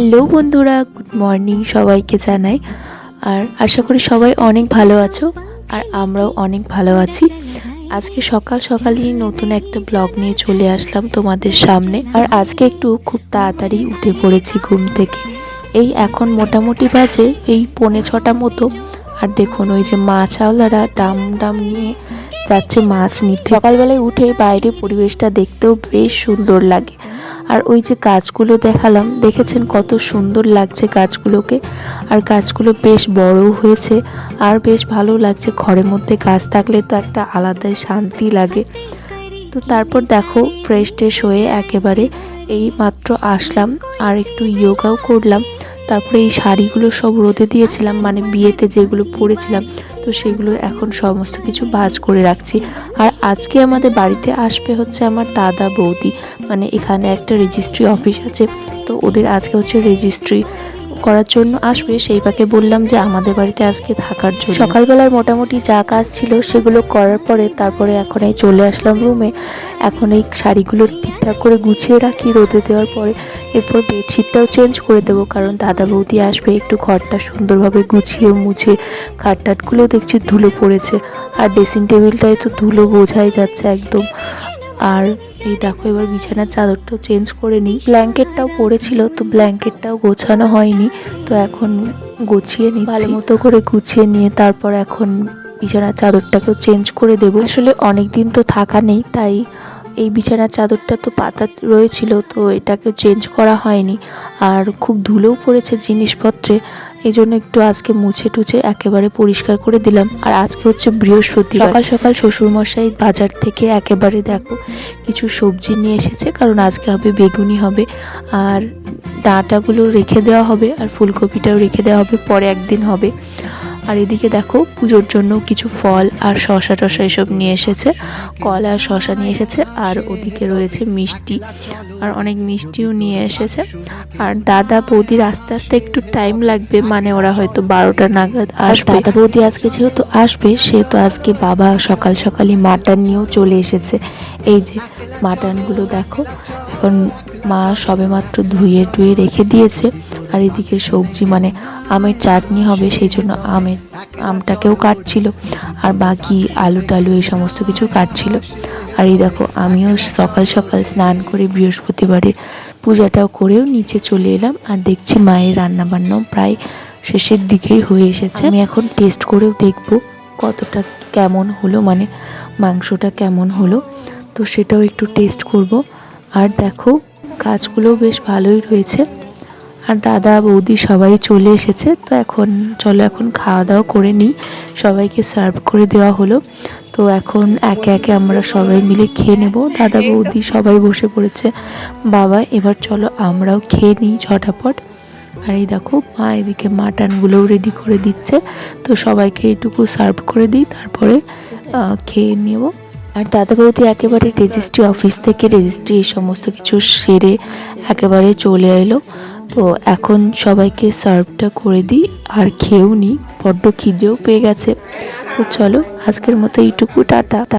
Hello বন্ধুরা, good morning সবাইকে জানাই। আর আশা করি সবাই অনেক ভালো আছো, আর আমরাও অনেক ভালো আছি। আজকে সকাল সকালই নতুন একটা ব্লগ নিয়ে চলে আসলাম তোমাদের সামনে। আর আজকে একটু খুব তাড়াতাড়ি উঠে পড়েছি ঘুম থেকে। এই এখন মোটামুটি বাজে এই পৌনে ছটা মতো। আর দেখুন, ওই যে মাছওয়ালারা ডাম ডাম নিয়ে যাচ্ছে মাছ নিতে। সকালবেলায় উঠে বাইরে পরিবেশটা দেখতেও বেশ সুন্দর লাগে। আর ওই যে গাছগুলো দেখালাম, দেখেছেন কত সুন্দর লাগছে গাছগুলোকে? আর গাছগুলো বেশ বড় হয়েছে আর বেশ ভালো লাগছে। ঘরের মধ্যে গাছ থাকলে তো একটা আলাদাই শান্তি লাগে। তো তারপর দেখো ফ্রেশ ট্রেশ হয়ে একেবারে এই মাত্র আসলাম আর একটু ইয়োগাও করলাম। তারপরে এই শাড়িগুলো সব রোদে দিয়েছিলাম মানে বিয়েতে যেগুলো পরেছিলাম, তো সেগুলো এখন সমস্ত কিছু ভাজ করে রাখছি। আর আজকে আমাদের বাড়িতে আসবে হচ্ছে আমার দাদা বৌদি মানে এখানে একটা রেজিস্ট্রি অফিস আছে, তো ওদের আজকে হচ্ছে রেজিস্ট্রি করার জন্য আসবে। সেই পাকে বললাম যে আমাদের বাড়িতে আজকে থাকার জন্য। সকালবেলার মোটামুটি যা কাজ ছিল সেগুলো করার পরে তারপরে এখন এই চলে আসলাম রুমে এখন এই শাড়িগুলো ঠিকঠাক করে গুছিয়ে রাখি, রোদে দেওয়ার পরে এরপর বেডশিটটাও চেঞ্জ করে দেবো, কারণ দাদা বৌদি আসবে, একটু ঘরটা সুন্দরভাবে গুছিয়ে মুছে খাটটাটগুলো দেখছি ধুলো পড়েছে। আর ড্রেসিং টেবিলটায় তো ধুলো বোঝাই যাচ্ছে একদম। আর এই দেখো এবার বিছানার চাদরটাও চেঞ্জ করে নিই। ব্ল্যাঙ্কেটটাও পড়েছিল, তো ব্ল্যাঙ্কেটটাও গোছানো হয়নি, তো এখন গুছিয়ে নিই ভালো মতো করে গুছিয়ে নিয়ে তারপর এখন বিছানার চাদরটাকেও চেঞ্জ করে দেবো। আসলে অনেক দিন তো থাকা নেই, তাই এই বিছানার চাদরটা তো পাতা রয়েছিল, তো এটাকে চেঞ্জ করা হয়নি। আর খুব ধুলোও পড়েছে জিনিসপত্রে এই জন্য একটু আজকে মুছে টুছে একেবারে পরিষ্কার করে দিলাম। আর আজকে হচ্ছে বৃহস্পতি সকাল সকাল শ্বশুরমশাই বাজার থেকে একেবারে দেখো, কিছু সবজি নিয়ে এসেছে, কারণ আজকে হবে বেগুনি হবে, আর ডাঁটাগুলো রেখে দেওয়া হবে, আর ফুলকপিটাও রেখে দেওয়া হবে, পরে একদিন হবে। আর এদিকে দেখো পুজোর জন্য কিছু ফল আর শশা টশা এসব নিয়ে এসেছে কলা আর শশা নিয়ে এসেছে আর ওদিকে রয়েছে মিষ্টি আর অনেক মিষ্টিও নিয়ে এসেছে। আর দাদা বৌদির আস্তে আস্তে একটু টাইম লাগবে মানে ওরা হয়তো বারোটা নাগাদ আসবে। দাদা বৌদি আজকে যেহেতু আসবে সেহেতু আজকে বাবা সকাল সকালই মাটন নিয়েও চলে এসেছে। এই যে মাটনগুলো দেখো এখন মা সবেমাত্র ধুয়ে টুয়ে রেখে দিয়েছে। আর এদিকে সবজি মানে আমের চাটনি হবে সেই জন্য আমের আমটাকেও কাটছিল আর বাকি আলু টালু এই সমস্ত কিছু কাটছিল। আর এই দেখো, আমিও সকাল সকাল স্নান করে বৃহস্পতিবারের পূজাটাও করেও নিচে চলে এলাম আর দেখছি মায়ের রান্নাবান্নাও প্রায় শেষের দিকেই হয়ে এসেছে। আমি এখন টেস্ট করেও দেখব কতটা কেমন হলো মানে মাংসটা কেমন হলো। তো সেটাও একটু টেস্ট করব। আর দেখো গাছগুলোও বেশ ভালোই রয়েছে। আর দাদা বৌদি সবাই চলে এসেছে, তো এখন চলো এখন খাওয়া দাওয়া করে নিই। সবাইকে সার্ভ করে দেওয়া হলো। তো এখন একে একে আমরা সবাই মিলে খেয়ে নেব। দাদা বৌদি সবাই বসে পড়েছে। বাবা, এবার চলো আমরাও খেয়ে নিই ঝটাপট। আর এই দেখো, মা এদিকে মাটনগুলোও রেডি করে দিচ্ছে। তো সবাইকে এইটুকু সার্ভ করে দিই, তারপরে খেয়ে নেব। আর দাদা বৌদি একেবারে রেজিস্ট্রি অফিস থেকে রেজিস্ট্রি এই সমস্ত কিছু সেরে একেবারে চলে এলো। তো এখন সবাইকে সার্ভটা করে দিই, আর খেয়েও নিই বড্ড খিদেও পেয়ে গেছে। তো চলো, আজকের মতো এইটুকু, টাটা।